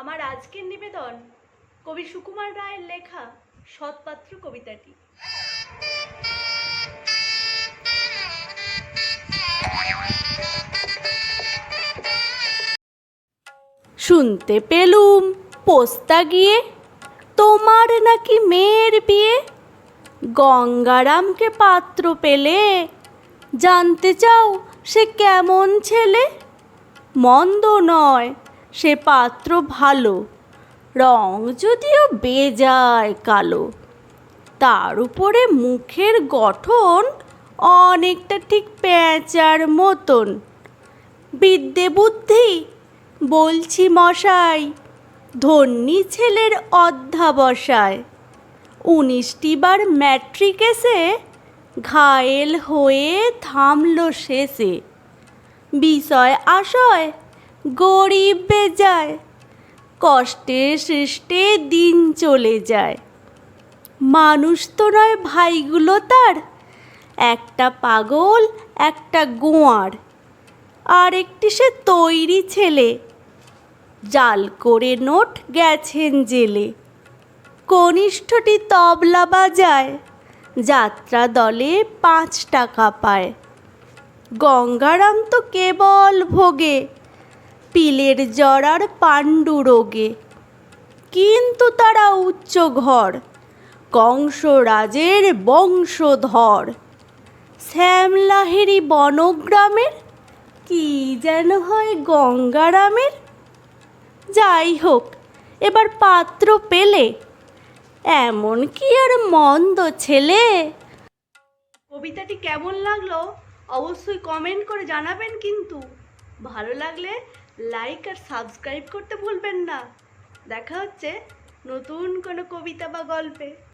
আমার আজকের নিবেদন কবি সুকুমার রায়ের লেখা সৎপাত্র কবিতাটি। শুনতে পেলুম পোস্তা গিয়ে, তোমার নাকি মেয়ের বিয়ে? গঙ্গারামকে পাত্র পেলে, জানতে চাও সে কেমন ছেলে? মন্দ নয় সে পাত্র ভালো, রং যদিও বেজায় কালো। তার উপরে মুখের গঠন অনেকটা ঠিক প্যাঁচার মতন। বিদ্যে বুদ্ধি, বলছি মশাই, ধন্যী ছেলের অধ্যাবসায়। উনিশটি বার ম্যাট্রিক এসে ঘায়েল হয়ে থামল শেষে। বিষয় আশয় গরিব বেজায় কষ্টে সৃষ্টে দিন চলে যায়। মানুষ তো নয় ভাইগুলো তার, একটা পাগল, একটা গোয়ার। আর একটি সে তৈরি ছেলে, জাল করে নোট গেছেন জেলে। কনিষ্ঠটি তবলা বাজায়, যাত্রা দলে পাঁচ টাকা পায়। গঙ্গারাম তো কেবল ভোগে পিলের জরার পাণ্ডু রোগে। কিন্তু তারা উচ্চ ঘর কংসরাজের বংশধর। শ্যামলাহেরি বনগ্রামের, কি যেন হয় গঙ্গারামের। যাই হোক এবার পাত্র পেলে, এমন কি আর মন্দ ছেলে? কবিতাটি কেমন লাগল? অবশ্যই কমেন্ট করে জানাবেন কিন্তু। ভালো লাগলে লাইক আর সাবস্ক্রাইব করতে ভুলবেন না। দেখা হচ্ছে নতুন কোনো কবিতা বা গল্পে।